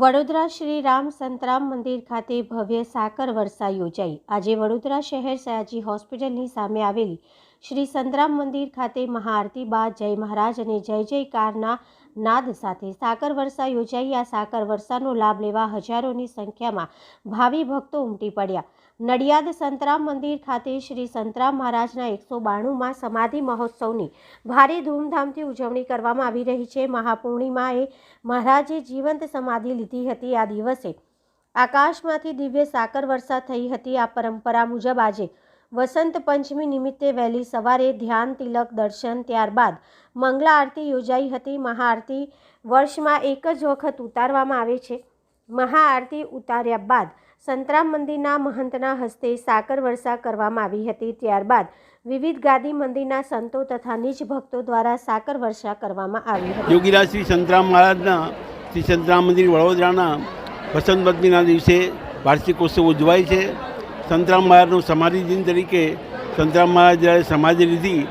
વડોદરા શ્રી રામ સંતરામ મંદિર ખાતે ભવ્ય સાકર વર્ષા યોજાઈ. આજે વડોદરા શહેર સયાજી હોસ્પિટલની સામે આવેલી શ્રી સંતરામ મંદિર ખાતે મહાઆરતી બાદ જય મહારાજ અને જય જયકારના નાદ સાથે સાકર વર્ષા યોજાઈ. આ સાકર વર્ષાનો લાભ લેવા હજારોની સંખ્યામાં ભાવિ ભક્તો ઉમટી પડ્યા. નડિયાદ સંતરામ મંદિર ખાતે શ્રી સંતરામ મહારાજના એકસો બાણુંમાં સમાધિ મહોત્સવની ભારે ધૂમધામથી ઉજવણી કરવામાં આવી રહી છે. મહાપૂર્ણિમાએ મહારાજે જીવંત સમાધિ લીધી હતી. આ દિવસે આકાશમાંથી દિવ્ય સાકર વર્ષા થઈ હતી. આ પરંપરા મુજબ આજે વસંત પંચમી નિમિત્તે વહેલી સવારે ધ્યાન તિલક દર્શન ત્યારબાદ મંગળા આરતી યોજાઈ હતી. મહાઆરતી વર્ષમાં એક જ વખત ઉતારવામાં આવે છે. મહાઆરતી ઉતાર્યા બાદ સંતરામ મંદિરના મહંતના હસ્તે સાકર વર્ષા કરવામાં આવી હતી. ત્યારબાદ વિવિધ ગાદી મંદિરના સંતો તથા નિજ ભક્તો દ્વારા સાકર વર્ષા કરવામાં આવી હતી. યોગીરાજ શ્રી સંતરામ મહારાજના, શ્રી સંતરામ મંદિર વડોદરાના વસંત પંચમીના દિવસે વાર્ષિકોત્સવ ઉજવાય છે. સંતરામ મહારાજનું સમાધિ દિન તરીકે સંતરામ મહારાજ જ્યારે સમાધિ લીધી,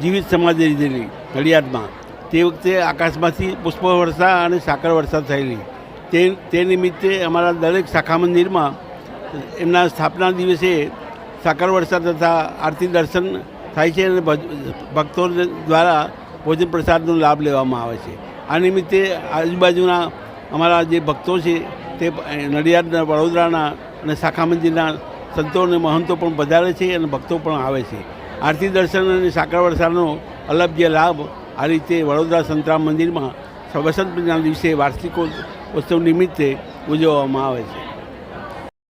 જીવિત સમાધિ લીધેલી નડિયાદમાં તે વખતે આકાશમાંથી પુષ્પ વર્ષા અને સાકર વર્ષા થયેલી. તે તે નિમિત્તે અમારા દરેક શાખા મંદિરમાં એમના સ્થાપના દિવસે સાકર વર્ષા તથા આરતી દર્શન થાય છે અને ભક્તો દ્વારા ભોજન પ્રસાદનો લાભ લેવામાં આવે છે. આ નિમિત્તે આજુબાજુના અમારા જે ભક્તો છે તે નડિયાદના, વડોદરાના અને શાખા મંદિરના સંતો અને મહંતો પણ વધારે છે અને ભક્તો પણ આવે છે. આરતી દર્શન અને સાકર વર્ષાનો અલભ્ય લાભ આ રીતે વડોદરા સંતરામ મંદિરમાં વસંત પંચમીના દિવસે વાર્ષિકો ઉત્સવ નિમિત્તે ઉજવવામાં આવે છે.